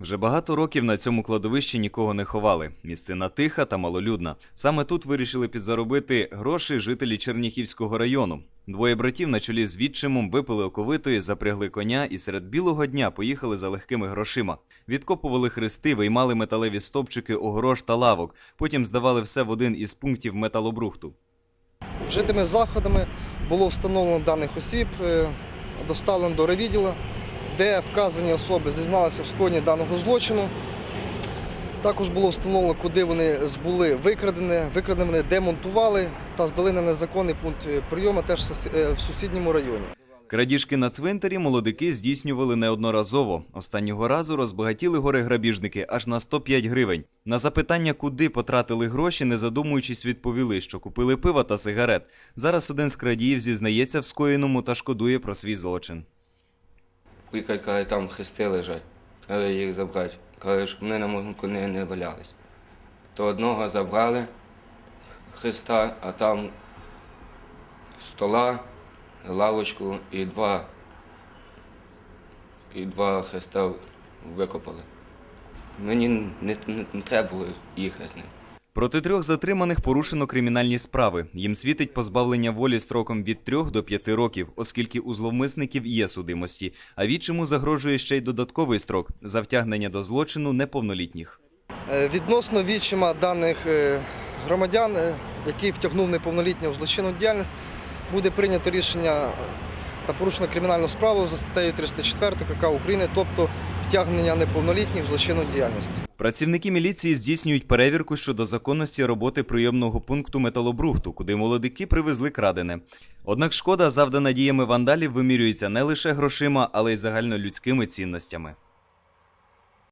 Вже багато років на цьому кладовищі нікого не ховали. Місцина тиха та малолюдна. Саме тут вирішили підзаробити гроші жителі Черніхівського району. Двоє братів на чолі з відчимом випили оковитої, запрягли коня і серед білого дня поїхали за легкими грошима. Відкопували хрести, виймали металеві стовпчики, огорож та лавок. Потім здавали все в один із пунктів металобрухту. Вжитими заходами було встановлено даних осіб, е, доставлено до райвідділу, де вказані особи зізналися в скоєнні даного злочину. Також було встановлено, куди вони збули викрадені, викрадені демонтували та здали на незаконний пункт е, прийому теж е, в сусідньому районі. Крадіжки на цвинтарі молодики здійснювали неодноразово. Останнього разу розбагатіли горе-грабіжники аж на 105 гривень. На запитання, куди потратили гроші, не задумуючись, відповіли, що купили пива та сигарет. Зараз один з крадіїв зізнається в скоєному та шкодує про свій злочин. Лікар каже, там хрести лежать, треба їх забрати. Каже, щоб вони на моєму коні не валялись. То одного забрали хреста, а там стола, лавочку і два, і два хреста викопали. Мені не, не, не треба було їхати з ним. Проти трьох затриманих порушено кримінальні справи. Їм світить позбавлення волі строком від 3 до 5 років, оскільки у зловмисників є судимості. А відчому загрожує ще й додатковий строк за втягнення до злочину неповнолітніх. Е, Відносно відчима даних е, громадян, е, який втягнув неповнолітнього в злочинну діяльність, буде прийнято рішення та порушено кримінальну справу за статтею 304 КК України, тобто втягнення неповнолітніх злочинну діяльність. Працівники міліції здійснюють перевірку щодо законності роботи прийомного пункту металобрухту, куди молодики привезли крадене. Однак шкода, завдана діями вандалів, вимірюється не лише грошима, але й загальнолюдськими цінностями.